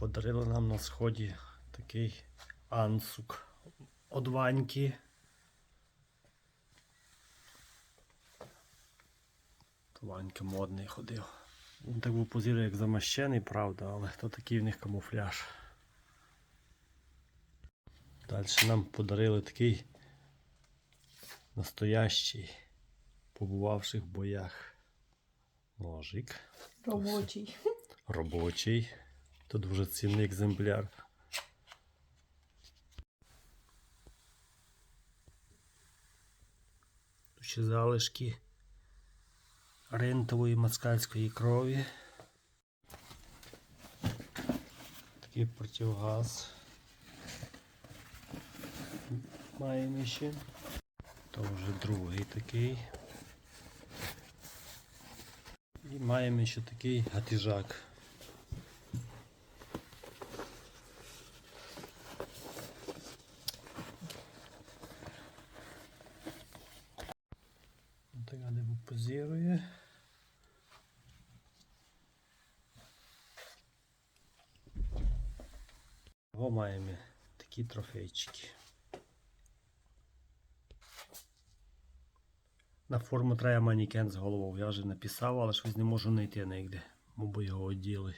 Подарили нам на сході такий ансук од Ваньки. То Ванька модний ходив. Він так був позірує, як замащений, правда, але то такий в них камуфляж. Далі нам подарили такий настоящий, побувавших в боях ножик. Робочий. Робочий. То дуже цінний екземпляр. Тут ще залишки рентової москальської крові. Такий противогаз. Маємо ще. То вже другий такий. І маємо ще такий гатіжак. Позірує. О, маємо такі трофейчики. На форму треба манікен з головою. Я вже написав, але щось не можу знайти нігде. Мабуть його оділи.